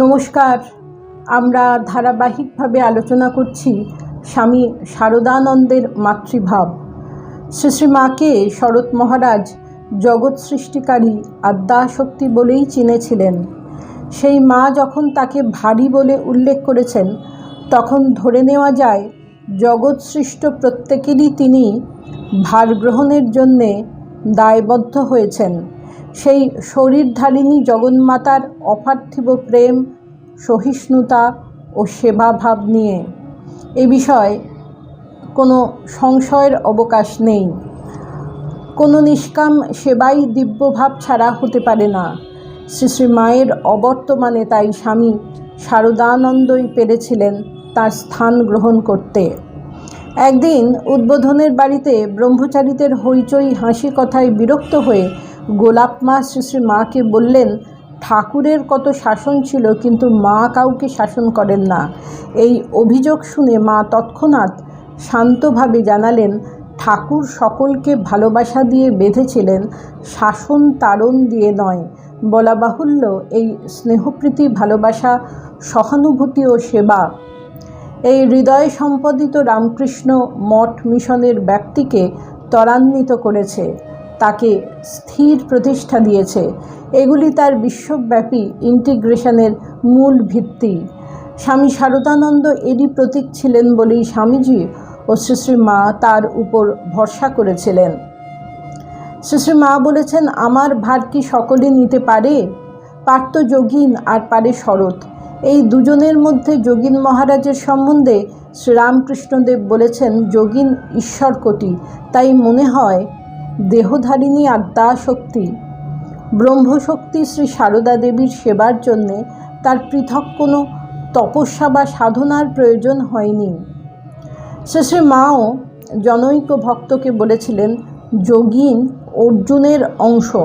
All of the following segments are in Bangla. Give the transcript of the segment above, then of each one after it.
নমস্কার। আমরা ধারাবাহিকভাবে আলোচনা করছি স্বামী শারদানন্দের মাতৃভাব। শ্রী শ্রী মাকে শরৎ মহারাজ জগৎ সৃষ্টিকারী আদ্যাশক্তি বলেই চিনেছিলেন। সেই মা যখন তাকে ভারী বলে উল্লেখ করেছেন, তখন ধরে নেওয়া যায় জগৎ সৃষ্ট প্রত্যেকেরই তিনি ভার গ্রহণের জন্যে দায়বদ্ধ হয়েছেন। সেই শরীরধারিণী জগন্মাতার অপার্থিব প্রেম, সহিষ্ণুতা ও সেবাভাব নিয়ে। এ বিষয়ে কোনো সংশয়ের অবকাশ নেই। কোনো নিষ্কাম সেবাই দিব্যভাব ছাড়া হতে পারে না। শ্রী শ্রী মায়ের অবর্তমানে তাই স্বামী শারদানন্দই পেরেছিলেন তার স্থান গ্রহণ করতে। একদিন উদ্বোধনের বাড়িতে ব্রহ্মচারীদের হইচই হাসি কথায় বিরক্ত হয়ে গোলাপ মা শ্রী শ্রী মাকে বললেন, ঠাকুরের কত শাসন ছিল, কিন্তু মা কাউকে শাসন করেন না। এই অভিযোগ শুনে মা তৎক্ষণাৎ শান্তভাবে জানালেন, ঠাকুর সকলকে ভালোবাসা দিয়ে বেঁধেছিলেন, শাসন তাড়ন দিয়ে নয়। বলা বাহুল্য, এই স্নেহপ্রীতি, ভালোবাসা, সহানুভূতি ও সেবা, এই হৃদয় সম্পাদিত রামকৃষ্ণ মঠ মিশনের ব্যক্তিকে ত্বরান্বিত করেছে। তাকে স্থির প্রতিষ্ঠা দিয়েছে। এগুলি তার বিশ্বব্যাপী ইন্টিগ্রেশনের মূল ভিত্তি। স্বামী শারদানন্দ এরই প্রতীক ছিলেন বলেই স্বামীজি ও শ্রী মা তার উপর ভরসা করেছিলেন। শ্রী মা বলেছেন, আমার ভার কি সকলে নিতে পারে? পারত যোগিন আর পারে শরৎ। এই দুজনের মধ্যে যোগিন মহারাজের সম্বন্ধে শ্রীরামকৃষ্ণদেব বলেছেন, যোগিন ঈশ্বর কোটি তাই মনে হয় দেহধারিণী আদ্যা শক্তি। ব্রহ্মশক্তি শ্রী সারদা দেবীর সেবার জন্যে তার পৃথক কোনো তপস্যা বা সাধনার প্রয়োজন হয়নি। শ্রী মাও জনৈক ভক্তকে বলেছিলেন, যোগিন অর্জুনের অংশ।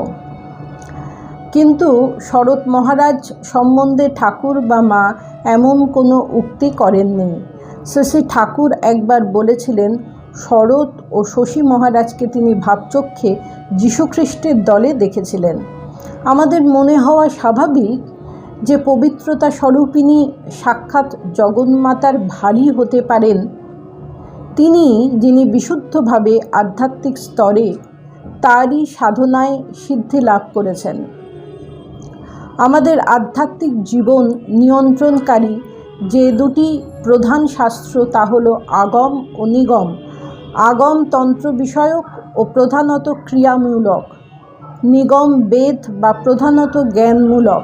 কিন্তু শরৎ মহারাজ সম্বন্ধে ঠাকুর বা মা এমন কোনো উক্তি করেননি। শ্রী ঠাকুর একবার বলেছিলেন শরৎ ও শশী মহারাজকে তিনি ভাবচক্ষে যীশুখ্রিস্টের দলে দেখেছিলেন। আমাদের মনে হওয়া স্বাভাবিক যে পবিত্রতা স্বরূপিণী সাক্ষাৎ জগন্মাতার ভারী হতে পারেন। তিনি যিনি বিশুদ্ধভাবে আধ্যাত্মিক স্তরে তারই সাধনায় সিদ্ধি লাভ করেছেন। আমাদের আধ্যাত্মিক জীবন নিয়ন্ত্রণকারী যে দুটি প্রধান শাস্ত্র তা হলো আগম ও নিগম। আগম তন্ত্র বিষয়ক ও প্রধানত ক্রিয়ামূলক, নিগম বেদ বা প্রধানত জ্ঞানমূলক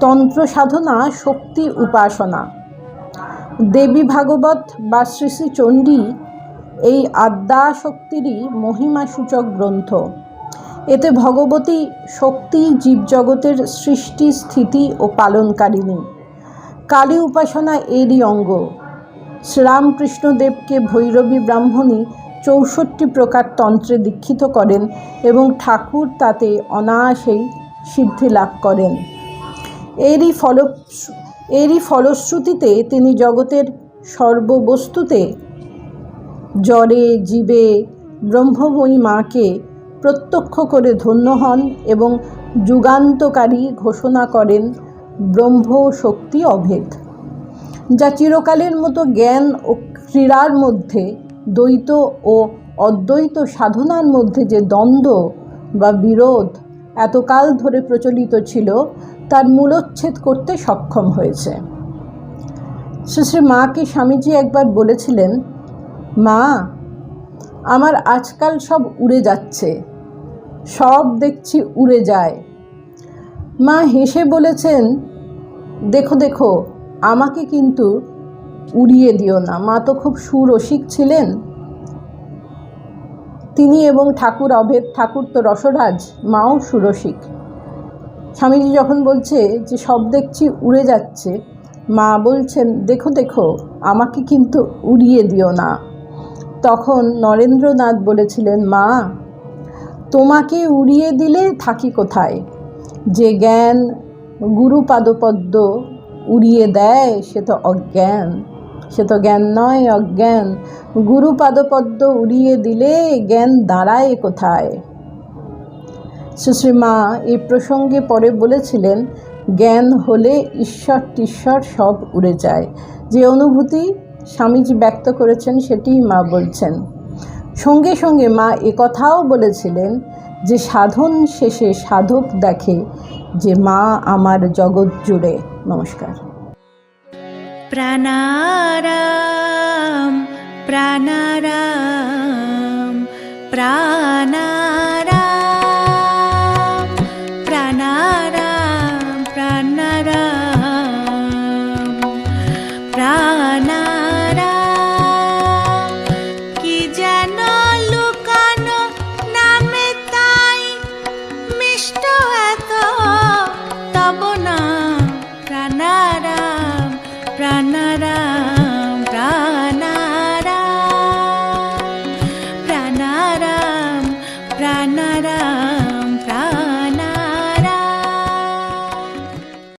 তন্ত্র সাধনা শক্তি উপাসনা। দেবী ভাগবত বা শ্রী শ্রী চণ্ডী এই আদ্যা শক্তিরই মহিমাসূচক গ্রন্থ। এতে ভগবতী শক্তি জীবজগতের সৃষ্টি, স্থিতি ও পালনকারিণী। কালী উপাসনা এরই অঙ্গ। শ্রীরামকৃষ্ণদেবকে ভৈরবী ব্রাহ্মণী চৌষট্টি প্রকার তন্ত্রে দীক্ষিত করেন এবং ঠাকুর তাতে অনায়াসেই সিদ্ধি লাভ করেন। এরই ফল এরই ফলশ্রুতিতে তিনি জগতের সর্ববস্তুতে জড়ে জীবে, ব্রহ্মময়ী মাকে প্রত্যক্ষ করে ধন্য হন এবং যুগান্তকারী ঘোষণা করেন ব্রহ্ম শক্তি অভেদ। যা চিরকালের মতো জ্ঞান ও ক্রীড়ার মধ্যে, দ্বৈত ও অদ্বৈত সাধনার মধ্যে যে দ্বন্দ্ব বা বিরোধ এতকাল ধরে প্রচলিত ছিল, তার মূলোচ্ছেদ করতে সক্ষম হয়েছে। শ্রী মাকে স্বামীজি একবার বলেছিলেন, মা, আমার আজকাল সব উড়ে যাচ্ছে, সব দেখছি উড়ে যায়। মা হেসে বলেছেন, দেখো দেখো আমাকে কিন্তু উড়িয়ে দিও না। মা তো খুব সুরসিক ছিলেন। তিনি এবং ঠাকুর অভেদ, ঠাকুর তো রসরাজ, মাও সুরসিক। স্বামীজি যখন বলছে যে, সব দেখছি উড়ে যাচ্ছে, মা বলছেন, দেখো দেখো, আমাকে কিন্তু উড়িয়ে দিও না। তখন নরেন্দ্রনাথ বলেছিলেন, মা, তোমাকে উড়িয়ে দিলে থাকি কোথায়? যে জ্ঞান গুরুপাদপদ্ম উড়িয়ে দেয়, সে তো অজ্ঞান। সে তো জ্ঞান নয়, অজ্ঞান। গুরুপাদপদ্ম উড়িয়ে দিলে জ্ঞান দাঁড়ায় কোথায়? সুশ্রী মা এই প্রসঙ্গে পরে বলেছিলেন, জ্ঞান হলে ঈশ্বর টিশ্বর সব উড়ে যায়। যে অনুভূতি স্বামীজি ব্যক্ত করেছেন সেটিই মা বলছেন। সঙ্গে সঙ্গে মা একথাও বলেছিলেন যে, সাধন শেষে সাধক দেখে যে মা আমার জগৎ জুড়ে। নমস্কার। প্রাণারাম প্রাণারাম প্রাণা